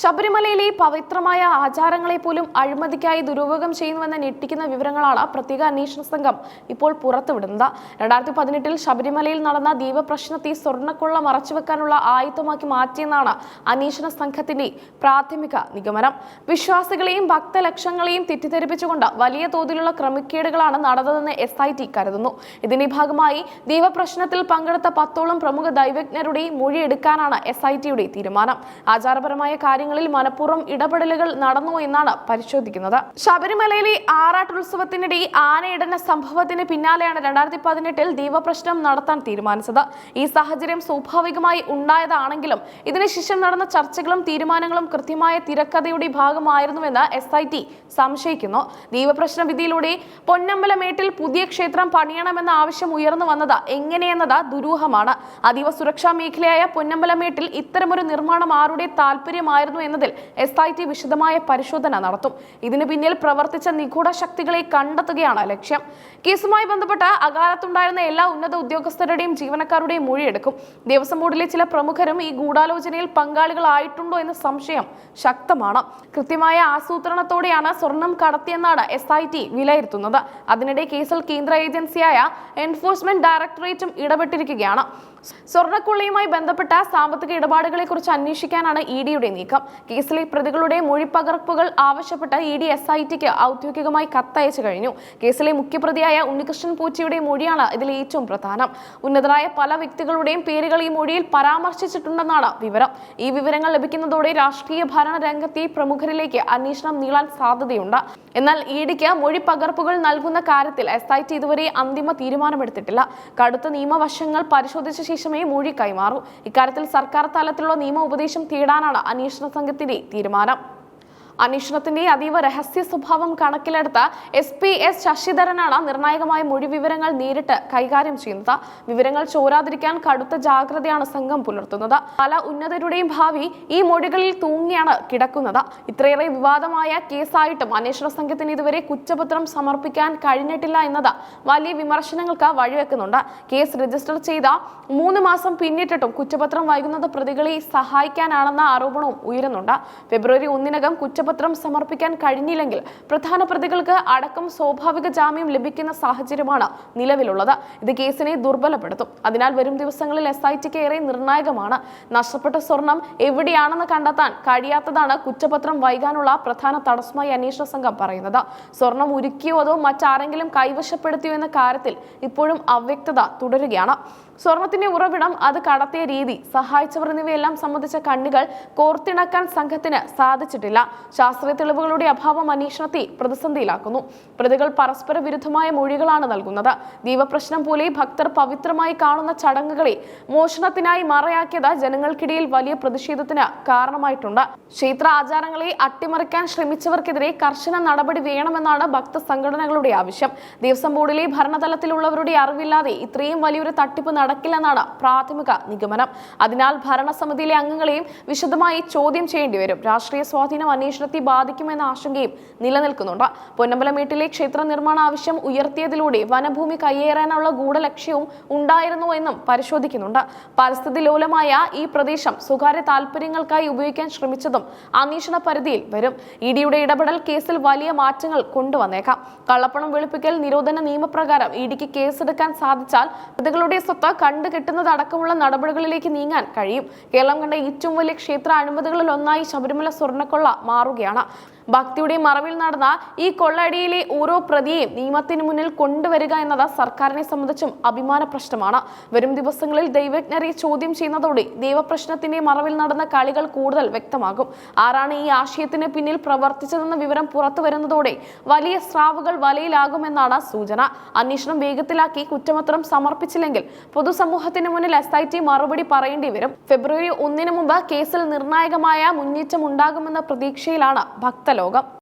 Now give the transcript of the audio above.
ശബരിമലയിലെ പവിത്രമായ ആചാരങ്ങളെ പോലും അഴിമതിക്കായി ദുരുപയോഗം ചെയ്യുന്നുവെന്ന് ഞെട്ടിക്കുന്ന വിവരങ്ങളാണ് പ്രത്യേക അന്വേഷണ സംഘം ഇപ്പോൾ പുറത്തുവിടുന്നത്. രണ്ടായിരത്തി പതിനെട്ടിൽ ശബരിമലയിൽ നടന്ന ദീപപ്രശ്നത്തെ സ്വർണക്കൊള്ള മറച്ചുവെക്കാനുള്ള ആയുധമാക്കി മാറ്റിയെന്നാണ് അന്വേഷണ സംഘത്തിന്റെ പ്രാഥമിക നിഗമനം. വിശ്വാസികളെയും ഭക്തലക്ഷങ്ങളെയും തെറ്റിദ്ധരിപ്പിച്ചുകൊണ്ട് വലിയ തോതിലുള്ള ക്രമക്കേടുകളാണ് നടന്നതെന്ന് എസ് ഐ ടി കരുതുന്നു. ഇതിന്റെ ഭാഗമായി ദീപപ്രശ്നത്തിൽ പങ്കെടുത്ത പത്തോളം പ്രമുഖ ദൈവജ്ഞരുടെ മൊഴിയെടുക്കാനാണ് എസ് ഐ ടിയുടെ തീരുമാനം. ആചാരപരമായ കാര്യങ്ങളിൽ മനഃപൂർവം ഇടപെടലുകൾ നടന്നു എന്നാണ് പരിശോധിക്കുന്നത്. ശബരിമലയിലെ ആറാട്ടുത്സവത്തിനിടെ ആനയിടന സംഭവത്തിന് പിന്നാലെയാണ് രണ്ടായിരത്തി പതിനെട്ടിൽ ദീപപ്രശ്നം നടത്താൻ തീരുമാനിച്ചത്. ഈ സാഹചര്യം സ്വാഭാവികമായി ഉണ്ടായതാണെങ്കിലും ഇതിനുശേഷം നടന്ന ചർച്ചകളും തീരുമാനങ്ങളും കൃത്യമായ തിരക്കഥയുടെ ഭാഗമായിരുന്നുവെന്ന് എസ് ഐ ടി സംശയിക്കുന്നു. ദീപപ്രശ്ന വിധിയിലൂടെ പൊന്നമ്പലമേട്ടിൽ പുതിയ ക്ഷേത്രം പണിയണമെന്ന ആവശ്യം ഉയർന്നു വന്നത് എങ്ങനെയെന്നത് ദുരൂഹമാണ്. അതീവ സുരക്ഷാ മേഖലയായ പൊന്നമ്പലമേട്ടിൽ ഇത്തരമൊരു നിർമ്മാണം ആരുടെ താല്പര്യമായിരുന്നു എന്നതിൽ എസ് ഐ ടി വിശദമായ പരിശോധന നടത്തും. ഇതിനു പിന്നിൽ പ്രവർത്തിച്ച നിഗൂഢ ശക്തികളെ കണ്ടെത്തുകയാണ് ലക്ഷ്യം. കേസുമായി ബന്ധപ്പെട്ട് അകാലത്തുണ്ടായിരുന്ന എല്ലാ ഉന്നത ഉദ്യോഗസ്ഥരുടെയും ജീവനക്കാരുടെയും മൊഴിയെടുക്കും. ദേവസ്വം ബോർഡിലെ ചില പ്രമുഖരും ഈ ഗൂഢാലോചനയിൽ പങ്കാളികളായിട്ടുണ്ടോ എന്ന സംശയം ശക്തമാണ്. കൃത്യമായ ആസൂത്രണത്തോടെയാണ് സ്വർണം കടത്തിയെന്നാണ് എസ് ഐ ടി വിലയിരുത്തുന്നത്. അതിനിടെ കേസിൽ കേന്ദ്ര ഏജൻസിയായ എൻഫോഴ്സ്മെന്റ് ഡയറക്ടറേറ്റും ഇടപെട്ടിരിക്കുകയാണ്. സ്വർണക്കൊള്ളയുമായി ബന്ധപ്പെട്ട സാമ്പത്തിക ഇടപാടുകളെക്കുറിച്ച് അന്വേഷിക്കാനാണ് ഇ ഡിയുടെ നീക്കം. കേസിലെ പ്രതികളുടെ മൊഴിപ്പകർപ്പുകൾ ആവശ്യപ്പെട്ട് ഇ ഡി എസ് ഐ ടിക്ക് ഔദ്യോഗികമായി കത്തയച്ചു കഴിഞ്ഞു. കേസിലെ മുഖ്യപ്രതിയായ ഉണ്ണികൃഷ്ണൻ പൂച്ചയുടെ മൊഴിയാണ് ഇതിൽ ഏറ്റവും പ്രധാനം. ഉന്നതരായ പല വ്യക്തികളുടെയും പേരുകൾ ഈ മൊഴിയിൽ പരാമർശിച്ചിട്ടുണ്ടെന്നാണ് വിവരം. ഈ വിവരങ്ങൾ ലഭിക്കുന്നതോടെ രാഷ്ട്രീയ ഭരണ രംഗത്തെ പ്രമുഖരിലേക്ക് അന്വേഷണം നീളാൻ സാധ്യതയുണ്ട്. എന്നാൽ ഇ ഡിക്ക് മൊഴി പകർപ്പുകൾ നൽകുന്ന കാര്യത്തിൽ എസ് ഐ ടി ഇതുവരെ അന്തിമ തീരുമാനമെടുത്തിട്ടില്ല. കടുത്ത നിയമവശങ്ങൾ പരിശോധിച്ച ശേഷമേ മൊഴി കൈമാറൂ. ഇക്കാര്യത്തിൽ സർക്കാർ തലത്തിലുള്ള നിയമ ഉപദേശം തേടാനാണ് അന്വേഷണ സംഘത്തിന്റെ തീരുമാനം. അന്വേഷണത്തിന്റെ അതീവ രഹസ്യ സ്വഭാവം കണക്കിലെടുത്ത് എസ് പി എസ് ശശിധരനാണ് നിർണായകമായ മൊഴി വിവരങ്ങൾ നേരിട്ട് കൈകാര്യം ചെയ്യുന്നത്. വിവരങ്ങൾ ചോരാതിരിക്കാൻ കടുത്ത ജാഗ്രതയാണ് സംഘം പുലർത്തുന്നത്. പല ഉന്നതരുടെയും ഭാവി ഈ മൊഴികളിൽ തൂങ്ങിയാണ് കിടക്കുന്നത്. ഇത്രയേറെ വിവാദമായ കേസായിട്ടും അന്വേഷണ സംഘത്തിന് ഇതുവരെ കുറ്റപത്രം സമർപ്പിക്കാൻ കഴിഞ്ഞിട്ടില്ല എന്നത് വലിയ വിമർശനങ്ങൾക്ക് വഴിവെക്കുന്നുണ്ട്. കേസ് രജിസ്റ്റർ ചെയ്ത മൂന്ന് മാസം പിന്നിട്ടിട്ടും കുറ്റപത്രം വൈകുന്നത് പ്രതികളെ സഹായിക്കാനാണെന്ന ആരോപണവും ഉയരുന്നുണ്ട്. ഫെബ്രുവരി ഒന്നിനകം കുറ്റപത്രം സമർപ്പിക്കാൻ കഴിഞ്ഞില്ലെങ്കിൽ പ്രധാന പ്രതികൾക്ക് അടക്കം സ്വാഭാവിക ജാമ്യം ലഭിക്കുന്ന സാഹചര്യമാണ് നിലവിലുള്ളത്. ഇത് കേസിനെ ദുർബലപ്പെടുത്തും. അതിനാൽ വരും ദിവസങ്ങളിൽ എസ് ഐ ടിക്ക് ഏറെ നിർണായകമാണ്. നഷ്ടപ്പെട്ട സ്വർണം എവിടെയാണെന്ന് കണ്ടെത്താൻ കഴിയാത്തതാണ് കുറ്റപത്രം വൈകാനുള്ള പ്രധാന തടസ്സമായി അന്വേഷണ സംഘം പറയുന്നത്. സ്വർണം ഉരുക്കിയോ അതോ മറ്റാരെങ്കിലും കൈവശപ്പെടുത്തിയോ എന്ന കാര്യത്തിൽ ഇപ്പോഴും അവ്യക്തത തുടരുകയാണ്. സ്വർണത്തിന്റെ ഉറവിടം അത് കടത്തിയ രീതി സഹായിച്ചവർ എന്നിവയെല്ലാം സംബന്ധിച്ച കണ്ണികൾ കോർത്തിണക്കാൻ സംഘത്തിന് സാധിച്ചിട്ടില്ല. ശാസ്ത്രീയ തെളിവുകളുടെ അഭാവം അന്വേഷണത്തെ പ്രതിസന്ധിയിലാക്കുന്നു. പ്രതികൾ പരസ്പര വിരുദ്ധമായ മൊഴികളാണ് നൽകുന്നത്. ദീപപ്രശ്നം പോലെ ഭക്തർ പവിത്രമായി കാണുന്ന ചടങ്ങുകളെ മോഷണത്തിനായി മറയാക്കിയത് ജനങ്ങൾക്കിടയിൽ വലിയ പ്രതിഷേധത്തിന് കാരണമായിട്ടുണ്ട്. ക്ഷേത്ര ആചാരങ്ങളെ അട്ടിമറിക്കാൻ ശ്രമിച്ചവർക്കെതിരെ കർശന നടപടി വേണമെന്നാണ് ഭക്ത സംഘടനകളുടെ ആവശ്യം. ദേവസ്വം ബോർഡിലെ ഭരണതലത്തിലുള്ളവരുടെ അറിവില്ലാതെ ഇത്രയും വലിയൊരു തട്ടിപ്പ് നടക്കില്ലെന്നാണ് പ്രാഥമിക നിഗമനം. അതിനാൽ ഭരണസമിതിയിലെ അംഗങ്ങളെയും വിശദമായി ചോദ്യം ചെയ്യേണ്ടി വരും. രാഷ്ട്രീയ സ്വാധീനം അന്വേഷണത്തെ ബാധിക്കുമെന്ന ആശങ്കയും നിലനിൽക്കുന്നുണ്ട്. പൊന്നമ്പലമേട്ടിലെ ക്ഷേത്ര നിർമ്മാണ ആവശ്യം ഉയർത്തിയതിലൂടെ വനഭൂമി കയ്യേറാനുള്ള ഗൂഢലക്ഷ്യവും ഉണ്ടായിരുന്നു എന്നും പരിശോധിക്കുന്നുണ്ട്. പരിസ്ഥിതി ലോലമായ ഈ പ്രദേശം സ്വകാര്യ താൽപര്യങ്ങൾക്കായി ഉപയോഗിക്കാൻ ശ്രമിച്ചതും അന്വേഷണ പരിധിയിൽ വരും. ഇഡിയുടെ ഡിയുടെ ഇടപെടൽ കേസിൽ വലിയ മാറ്റങ്ങൾ കൊണ്ടുവന്നേക്കാം. കള്ളപ്പണം വെളുപ്പിക്കൽ നിരോധന നിയമപ്രകാരം ഇഡിക്ക് ഡിക്ക് കേസെടുക്കാൻ സാധിച്ചാൽ പ്രതികളുടെ സ്വത്ത് കണ്ടുകെട്ടുന്നതടക്കമുള്ള നടപടികളിലേക്ക് നീങ്ങാൻ കഴിയും. കേരളം കണ്ട ഏറ്റവും വലിയ ക്ഷേത്ര അഴിമതികളിൽ ഒന്നായി ശബരിമല സ്വർണക്കൊള്ള മാറുകയാണ്. ഭക്തിയുടെ മറവിൽ നടന്ന ഈ കൊള്ളടിയിലെ ഓരോ പ്രതിയെയും നിയമത്തിന് മുന്നിൽ കൊണ്ടുവരിക എന്നത് സർക്കാരിനെ സംബന്ധിച്ചും അഭിമാന പ്രശ്നമാണ്. വരും ദിവസങ്ങളിൽ ദൈവജ്ഞരെ ചോദ്യം ചെയ്യുന്നതോടെ ദൈവപ്രശ്നത്തിന്റെ മറവിൽ നടന്ന കളികൾ കൂടുതൽ വ്യക്തമാകും. ആരാണ് ഈ ആശയത്തിന് പിന്നിൽ പ്രവർത്തിച്ചതെന്ന വിവരം പുറത്തു വരുന്നതോടെ വലിയ സ്രാവുകൾ വലയിലാകുമെന്നാണ് സൂചന. അന്വേഷണം വേഗത്തിലാക്കി കുറ്റപത്രം സമർപ്പിച്ചില്ലെങ്കിൽ പൊതുസമൂഹത്തിന് മുന്നിൽ എസ് ഐ ടി മറുപടി പറയേണ്ടി വരും. ഫെബ്രുവരി ഒന്നിന് മുമ്പ് കേസിൽ നിർണായകമായ മുന്നേറ്റം ഉണ്ടാകുമെന്ന പ്രതീക്ഷയിലാണ് ലോകം